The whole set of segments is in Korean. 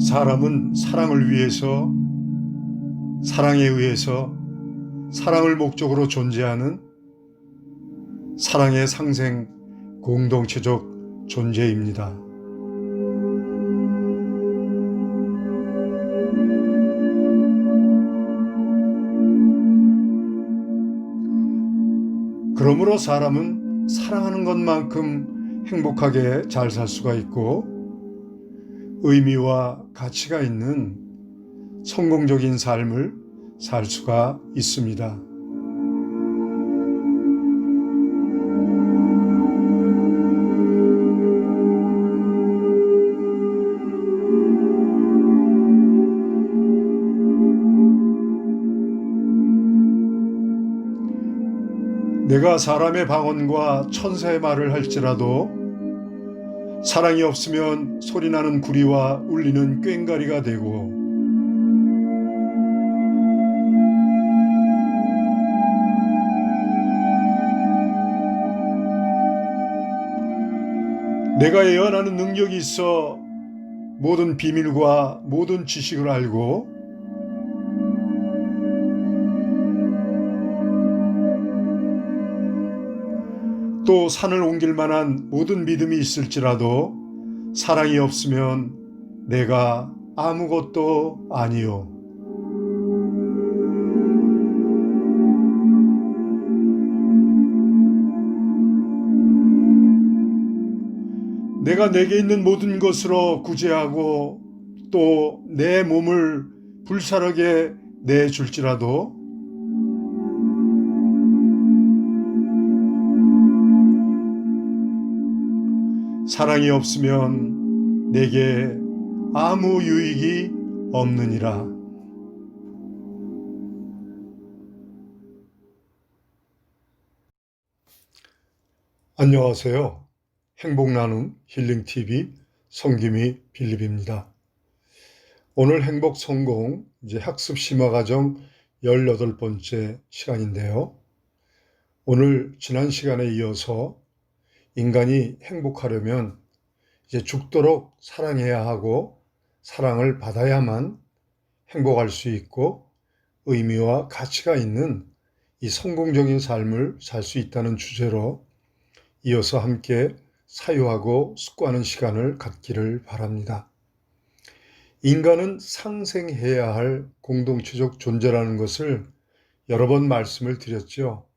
사람은 사랑을 위해서, 사랑에 의해서, 사랑을 목적으로 존재하는 사랑의 상생 공동체적 존재입니다. 그러므로 사람은 사랑하는 것만큼 행복하게 잘 살 수가 있고 의미와 가치가 있는 성공적인 삶을 살 수가 있습니다. 내가 사람의 방언과 천사의 말을 할지라도 사랑이 없으면 소리나는 구리와 울리는 꽹가리가 되고 내가 예언하는 능력이 있어 모든 비밀과 모든 지식을 알고 또 산을 옮길 만한 모든 믿음이 있을지라도 사랑이 없으면 내가 아무것도 아니요. 내가 내게 있는 모든 것으로 구제하고 또 내 몸을 불사르게 내줄지라도 사랑이 없으면 내게 아무 유익이 없느니라. 안녕하세요. 행복 나눔 힐링TV 성김이 빌립입니다. 오늘 행복 성공 이제 학습 심화 과정 18번째 시간인데요. 오늘 지난 시간에 이어서 인간이 행복하려면 이제 죽도록 사랑해야 하고 사랑을 받아야만 행복할 수 있고 의미와 가치가 있는 이 성공적인 삶을 살 수 있다는 주제로 이어서 함께 사유하고 숙고하는 시간을 갖기를 바랍니다. 인간은 상생해야 할 공동체적 존재라는 것을 여러 번 말씀을 드렸죠.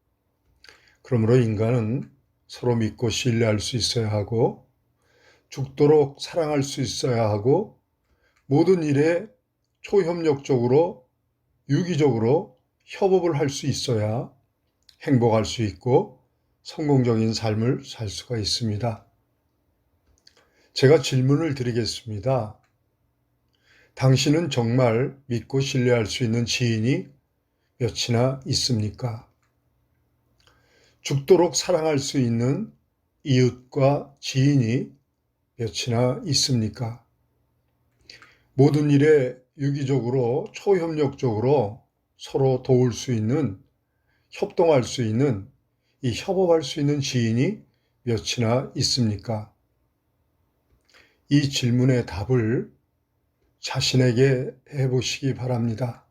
그러므로 인간은 서로 믿고 신뢰할 수 있어야 하고 죽도록 사랑할 수 있어야 하고 모든 일에 초협력적으로 유기적으로 협업을 할 수 있어야 행복할 수 있고 성공적인 삶을 살 수가 있습니다. 제가 질문을 드리겠습니다. 당신은 정말 믿고 신뢰할 수 있는 지인이 몇이나 있습니까? 죽도록 사랑할 수 있는 이웃과 지인이 몇이나 있습니까? 모든 일에 유기적으로 초협력적으로 서로 도울 수 있는 협동할 수 있는 이 협업할 수 있는 지인이 몇이나 있습니까? 이 질문의 답을 자신에게 해보시기 바랍니다.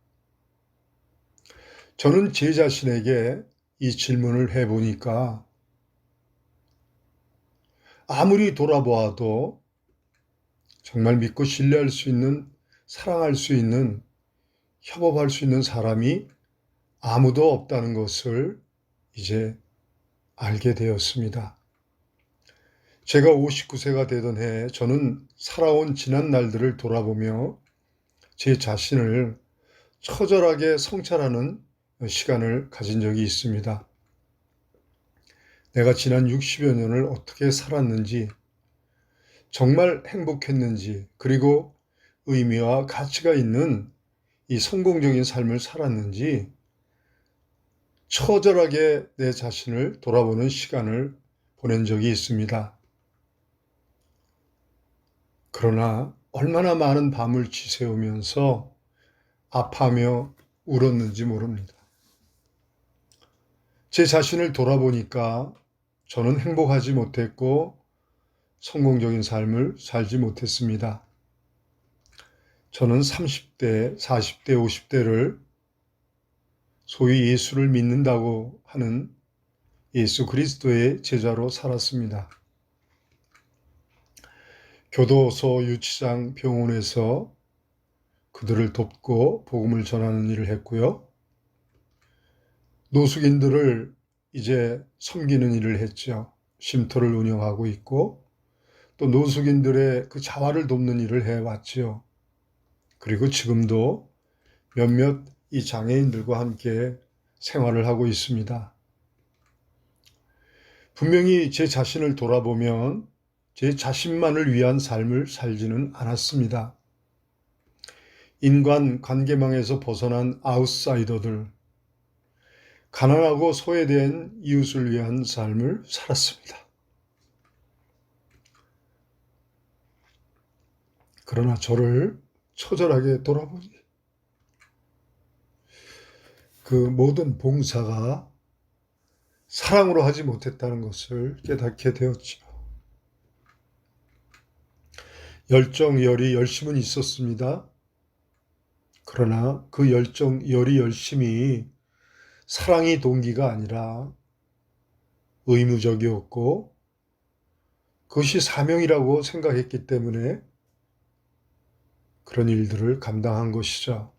저는 제 자신에게 이 질문을 해보니까 아무리 돌아보아도 정말 믿고 신뢰할 수 있는, 사랑할 수 있는, 협업할 수 있는 사람이 아무도 없다는 것을 이제 알게 되었습니다. 제가 59세가 되던 해 저는 살아온 지난 날들을 돌아보며 제 자신을 처절하게 성찰하는 시간을 가진 적이 있습니다. 내가 지난 60여 년을 어떻게 살았는지, 정말 행복했는지, 그리고 의미와 가치가 있는 이 성공적인 삶을 살았는지, 처절하게 내 자신을 돌아보는 시간을 보낸 적이 있습니다. 그러나 얼마나 많은 밤을 지새우면서 아파하며 울었는지 모릅니다. 제 자신을 돌아보니까 저는 행복하지 못했고 성공적인 삶을 살지 못했습니다. 저는 30대, 40대, 50대를 소위 예수를 믿는다고 하는 예수 그리스도의 제자로 살았습니다. 교도소, 유치장, 병원에서 그들을 돕고 복음을 전하는 일을 했고요. 노숙인들을 이제 섬기는 일을 했죠. 쉼터를 운영하고 있고 또 노숙인들의 그 자활을 돕는 일을 해왔지요. 그리고 지금도 몇몇 이 장애인들과 함께 생활을 하고 있습니다. 분명히 제 자신을 돌아보면 제 자신만을 위한 삶을 살지는 않았습니다. 인간 관계망에서 벗어난 아웃사이더들, 가난하고 소외된 이웃을 위한 삶을 살았습니다. 그러나 저를 처절하게 돌아보니 그 모든 봉사가 사랑으로 하지 못했다는 것을 깨닫게 되었죠. 열정, 열이, 열심은 있었습니다. 그러나 그 열정, 열이, 열심이 사랑이 동기가 아니라 의무적이었고 그것이 사명이라고 생각했기 때문에 그런 일들을 감당한 것이죠.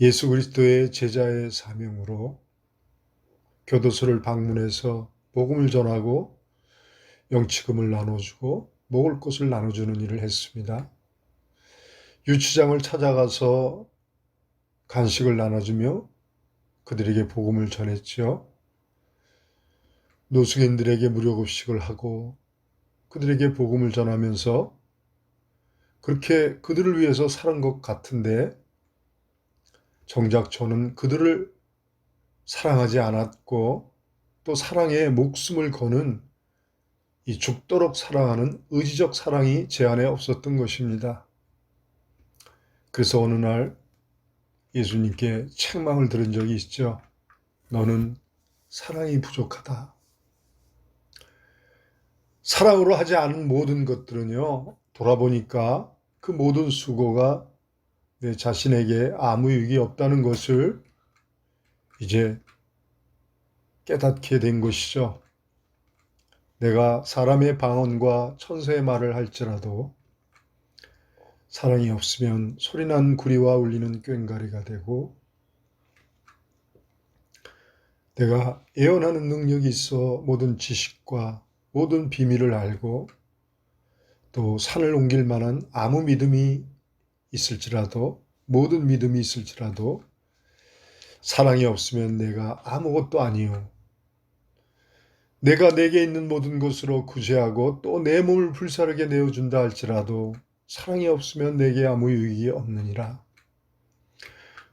예수 그리스도의 제자의 사명으로 교도소를 방문해서 복음을 전하고 영치금을 나눠주고 먹을 것을 나눠주는 일을 했습니다. 유치장을 찾아가서 간식을 나눠주며 그들에게 복음을 전했죠. 노숙인들에게 무료급식을 하고 그들에게 복음을 전하면서 그렇게 그들을 위해서 살은 것 같은데 정작 저는 그들을 사랑하지 않았고 또 사랑에 목숨을 거는 이 죽도록 사랑하는 의지적 사랑이 제 안에 없었던 것입니다. 그래서 어느 날 예수님께 책망을 들은 적이 있죠. 너는 사랑이 부족하다. 사랑으로 하지 않은 모든 것들은요, 돌아보니까 그 모든 수고가 내 자신에게 아무 유익이 없다는 것을 이제 깨닫게 된 것이죠. 내가 사람의 방언과 천사의 말을 할지라도 사랑이 없으면 소리난 구리와 울리는 꽹가리가 되고 내가 예언하는 능력이 있어 모든 지식과 모든 비밀을 알고 또 산을 옮길 만한 아무 믿음이 있을지라도 모든 믿음이 있을지라도 사랑이 없으면 내가 아무것도 아니요. 내가 내게 있는 모든 것으로 구제하고 또 내 몸을 불사르게 내어준다 할지라도 사랑이 없으면 내게 아무 유익이 없느니라.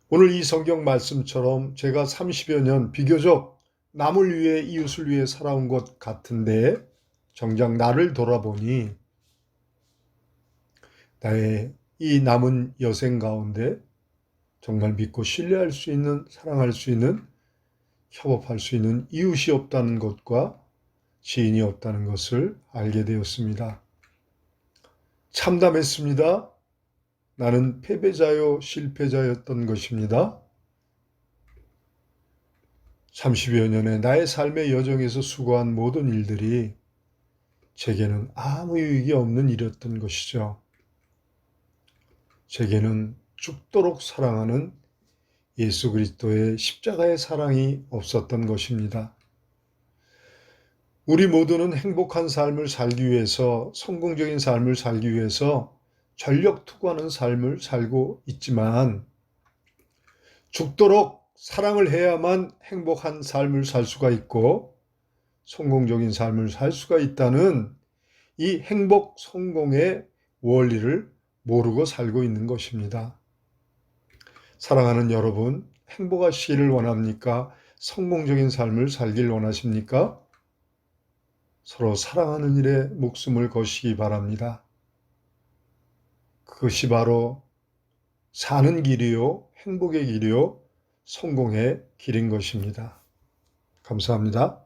오늘 이 성경 말씀처럼 제가 30여 년 비교적 남을 위해 이웃을 위해 살아온 것 같은데 정작 나를 돌아보니 나의 이 남은 여생 가운데 정말 믿고 신뢰할 수 있는 사랑할 수 있는 협업할 수 있는 이웃이 없다는 것과 지인이 없다는 것을 알게 되었습니다. 참담했습니다. 나는 패배자요 실패자였던 것입니다. 30여 년의 나의 삶의 여정에서 수고한 모든 일들이 제게는 아무 유익이 없는 일이었던 것이죠. 제게는 죽도록 사랑하는 예수 그리스도의 십자가의 사랑이 없었던 것입니다. 우리 모두는 행복한 삶을 살기 위해서 성공적인 삶을 살기 위해서 전력 투구하는 삶을 살고 있지만 죽도록 사랑을 해야만 행복한 삶을 살 수가 있고 성공적인 삶을 살 수가 있다는 이 행복 성공의 원리를 모르고 살고 있는 것입니다. 사랑하는 여러분, 행복하시기를 원합니까? 성공적인 삶을 살길 원하십니까? 서로 사랑하는 일에 목숨을 거시기 바랍니다. 그것이 바로 사는 길이요, 행복의 길이요, 성공의 길인 것입니다. 감사합니다.